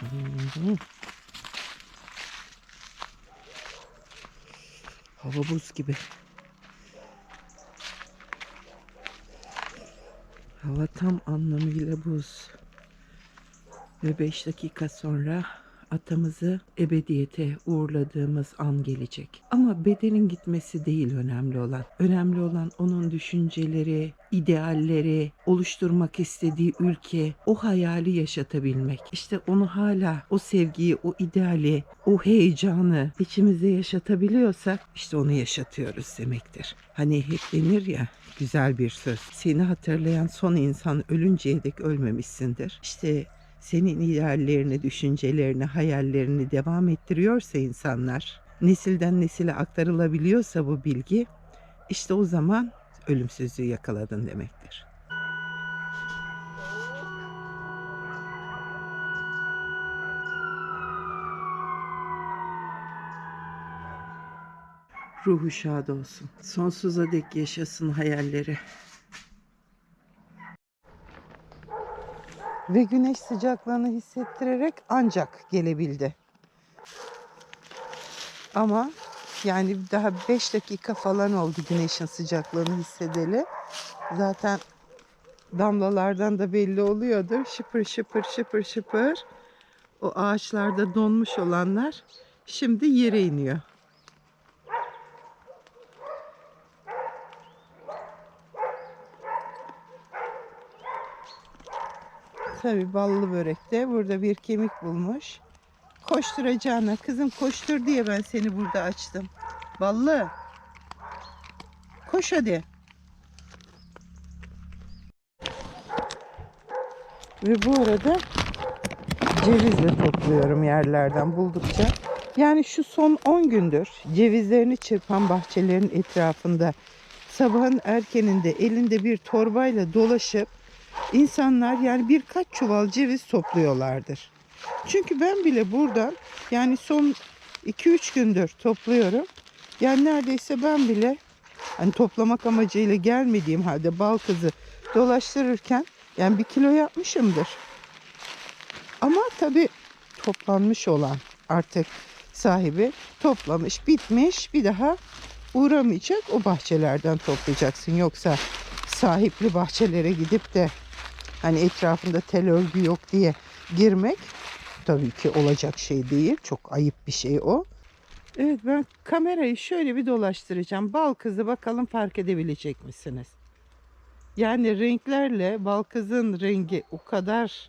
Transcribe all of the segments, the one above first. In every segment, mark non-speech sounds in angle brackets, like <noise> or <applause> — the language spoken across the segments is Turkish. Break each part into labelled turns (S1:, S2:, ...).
S1: Hı. Hava buz gibi. Hava tam anlamıyla buz. Ve 5 dakika sonra atamızı ebediyete uğurladığımız an gelecek. Ama bedenin gitmesi değil önemli olan. Önemli olan onun düşünceleri, idealleri, oluşturmak istediği ülke, o hayali yaşatabilmek. İşte onu hala o sevgiyi, o ideali, o heyecanı içimizde yaşatabiliyorsak işte onu yaşatıyoruz demektir. Hani hep denir ya güzel bir söz. Seni hatırlayan son insan ölünceye dek ölmemişsindir. İşte senin ideallerini, düşüncelerini, hayallerini devam ettiriyorsa insanlar, nesilden nesile aktarılabiliyorsa bu bilgi, işte o zaman ölümsüzlüğü yakaladın demektir. Ruhu şad olsun. Sonsuza dek yaşasın hayalleri. Ve güneş sıcaklığını hissettirerek ancak gelebildi. Ama yani daha 5 dakika falan oldu güneşin sıcaklığını hissedeli. Zaten damlalardan da belli oluyordur. Şıpır şıpır şıpır şıpır. O ağaçlarda donmuş olanlar şimdi yere iniyor. Tabii ballı börekte burada bir kemik bulmuş. Koşturacağına kızım koştur diye ben seni burada açtım. Ballı. Koş hadi. Ve bu arada ceviz de topluyorum yerlerden buldukça. Yani şu son 10 gündür cevizlerini çırpan bahçelerin etrafında sabahın erkeninde elinde bir torbayla dolaşıp insanlar yani birkaç çuval ceviz topluyorlardır. Çünkü ben bile buradan yani son 2-3 gündür topluyorum. Yani neredeyse ben bile hani toplamak amacıyla gelmediğim halde bal kızı dolaştırırken yani bir kilo yapmışımdır. Ama tabii toplanmış olan artık sahibi toplamış, bitmiş bir daha uğramayacak o bahçelerden toplayacaksın. Yoksa sahipli bahçelere gidip de hani etrafında tel örgü yok diye girmek tabii ki olacak şey değil. Çok ayıp bir şey o. Evet ben kamerayı şöyle bir dolaştıracağım. Bal kızı bakalım fark edebilecek misiniz? Yani renklerle bal kızın rengi o kadar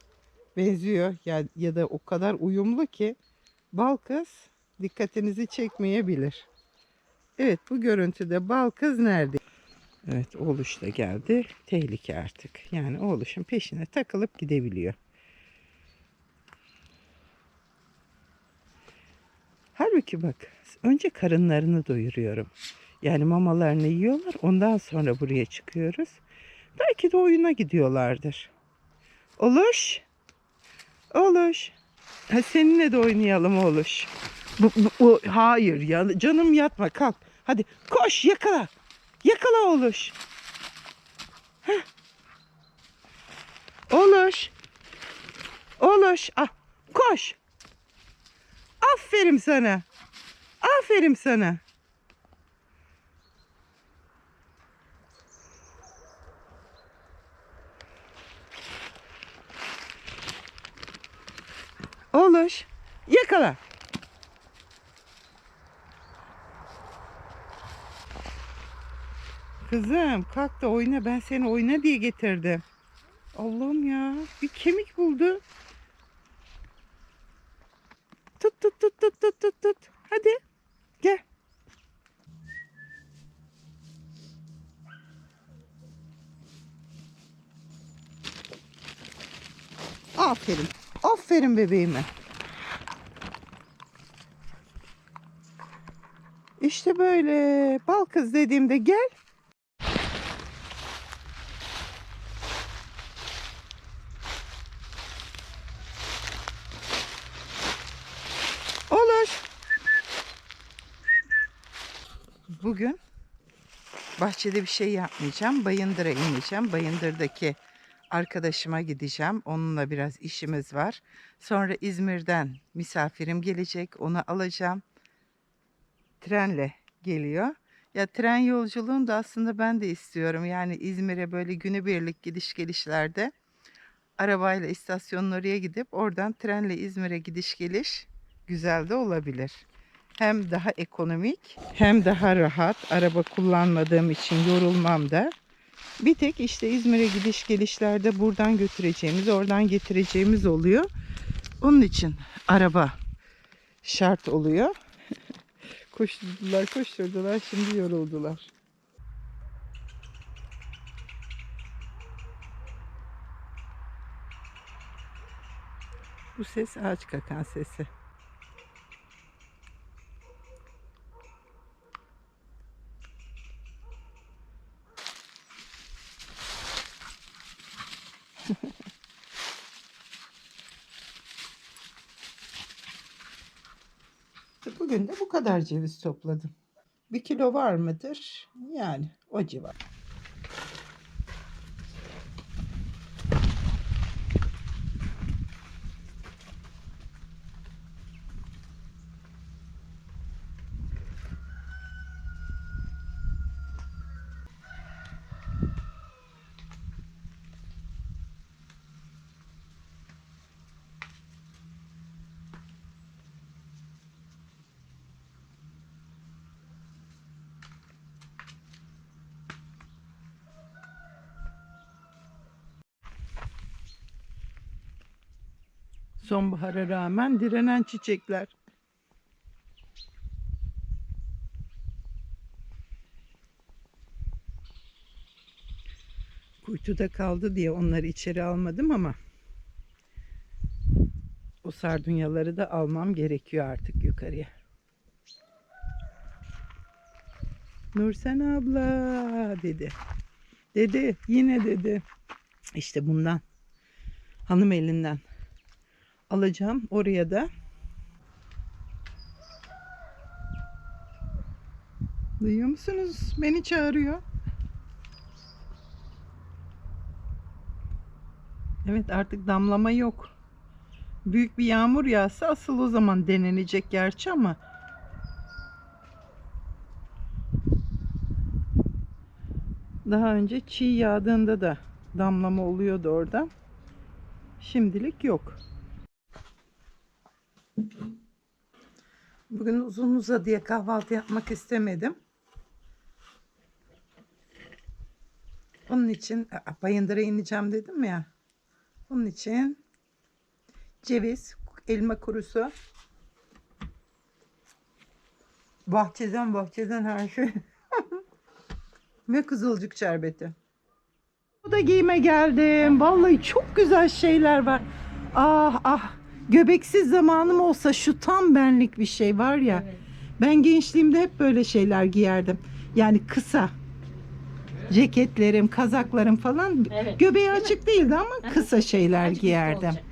S1: benziyor ya, ya da o kadar uyumlu ki bal kız dikkatinizi çekmeyebilir. Evet bu görüntüde bal kız nerede? Evet oğluş da geldi. Tehlike artık. Yani oğluşun peşine takılıp gidebiliyor. Halbuki bak önce karınlarını doyuruyorum. Yani mamalarını yiyorlar ondan sonra buraya çıkıyoruz. Belki de oyuna gidiyorlardır. Oluş. Oluş. Ha, seninle de oynayalım Oluş. Bu, bu, bu- hayır ya canım yatma kalk. Hadi koş yakala. Yakala Oluş. Heh. Oluş. Oluş. Ah, koş. Aferin sana. Aferin sana. Oluş. Yakala. Kızım kalk da oyna. Ben seni oyna diye getirdim. Allah'ım ya. Bir kemik buldu. Tut tut tut tut tut tut tut. Hadi. Gel. Aferin. Aferin bebeğime. İşte böyle bal kız dediğimde gel. Bugün bahçede bir şey yapmayacağım. Bayındır'a ineceğim. Bayındır'daki arkadaşıma gideceğim. Onunla biraz işimiz var. Sonra İzmir'den misafirim gelecek. Onu alacağım. Trenle geliyor. Ya tren yolculuğunu da aslında ben de istiyorum. Yani İzmir'e böyle günübirlik gidiş gelişlerde arabayla istasyonun oraya gidip oradan trenle İzmir'e gidiş geliş güzel de olabilir. Hem daha ekonomik hem daha rahat. Araba kullanmadığım için yorulmam da. Bir tek işte İzmir'e gidiş gelişlerde buradan götüreceğimiz, oradan getireceğimiz oluyor. Onun için araba şart oluyor. <laughs> koşturdular, koşturdular, şimdi yoruldular. Bu ses ağaç kakan sesi. Bugün de bu kadar ceviz topladım. Bir kilo var mıdır? Yani o civar. Sonbahara rağmen direnen çiçekler. Kuytuda kaldı diye onları içeri almadım ama o sardunyaları da almam gerekiyor artık yukarıya. Nursen abla dedi. Dedi yine dedi. İşte bundan. Hanım elinden alacağım oraya da. Duyuyor musunuz? Beni çağırıyor. Evet artık damlama yok. Büyük bir yağmur yağsa asıl o zaman denenecek gerçi ama daha önce çiğ yağdığında da damlama oluyordu orada. Şimdilik yok. Bugün uzun uzadıya kahvaltı yapmak istemedim. Onun için Bayındır'a ineceğim dedim ya. Onun için ceviz, elma kurusu, bahçeden bahçeden her şey <laughs> ve kızılcık şerbeti. Bu da giyime geldim. Vallahi çok güzel şeyler var. Ah ah. Göbeksiz zamanım olsa şu tam benlik bir şey var ya. Ben gençliğimde hep böyle şeyler giyerdim. Yani kısa. Ceketlerim, kazaklarım falan.
S2: Evet.
S1: Göbeği açık değildi ama kısa şeyler
S2: Açık
S1: giyerdim.
S2: olacak.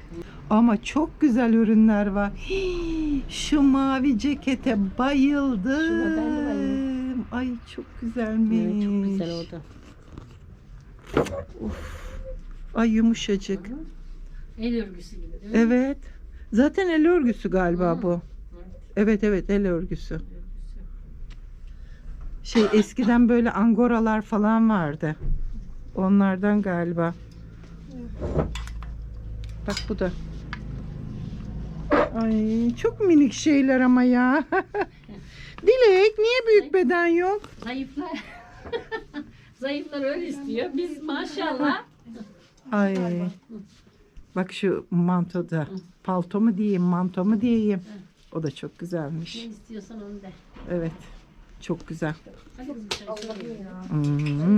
S1: Ama çok güzel ürünler var. Hii, şu mavi cekete bayıldım.
S2: Bayıldım.
S1: Ay çok güzelmiş.
S2: Evet, çok güzel oldu.
S1: Ay yumuşacık.
S2: El örgüsü gibi değil mi?
S1: Evet. Zaten el örgüsü galiba bu. Evet evet el örgüsü. Şey eskiden böyle angoralar falan vardı. Onlardan galiba. Bak bu da. Ay çok minik şeyler ama ya. <laughs> Dilek niye büyük beden yok?
S2: Zayıflar. <laughs> Zayıflar öyle istiyor. Biz maşallah.
S1: Ay. Bak şu mantoda. Palto mu diyeyim, manto mu diyeyim. O da çok
S2: Ne
S1: güzelmiş.
S2: istiyorsan onu de.
S1: Evet. Çok güzel. Hmm.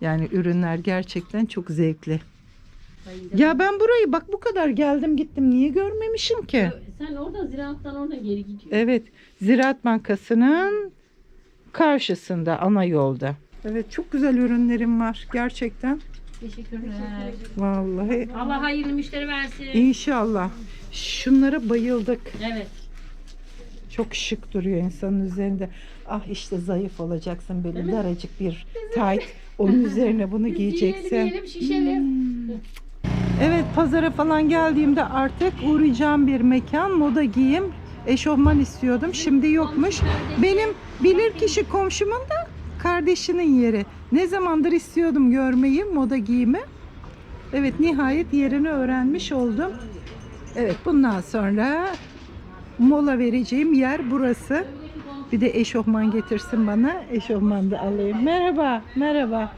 S1: Yani ürünler gerçekten çok zevkli. Ya ben burayı bak bu kadar geldim gittim. Niye görmemişim ki?
S2: Sen oradan ziraattan oradan geri gidiyorsun.
S1: Evet. Ziraat Bankası'nın karşısında ana yolda. Evet çok güzel ürünlerim var gerçekten.
S2: Teşekkürler.
S1: Vallahi
S2: Allah hayırlı müşteri versin.
S1: inşallah. Şunlara bayıldık.
S2: Evet.
S1: Çok şık duruyor insanın üzerinde. Ah işte zayıf olacaksın böyle daracık bir tayt. Onun üzerine <laughs> bunu giyeceksin.
S2: Giyelim, şişelim.
S1: Evet pazara falan geldiğimde artık uğrayacağım bir mekan moda giyim eşofman istiyordum. Şimdi yokmuş. Benim bilir kişi komşumun da kardeşinin yeri. Ne zamandır istiyordum görmeyi moda giyimi. Evet nihayet yerini öğrenmiş oldum. Evet bundan sonra mola vereceğim yer burası. Bir de eşofman getirsin bana. Eşofman da alayım. Merhaba, merhaba.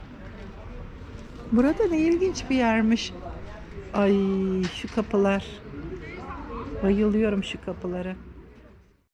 S1: Burada ne ilginç bir yermiş. Ay şu kapılar. Bayılıyorum şu kapılara.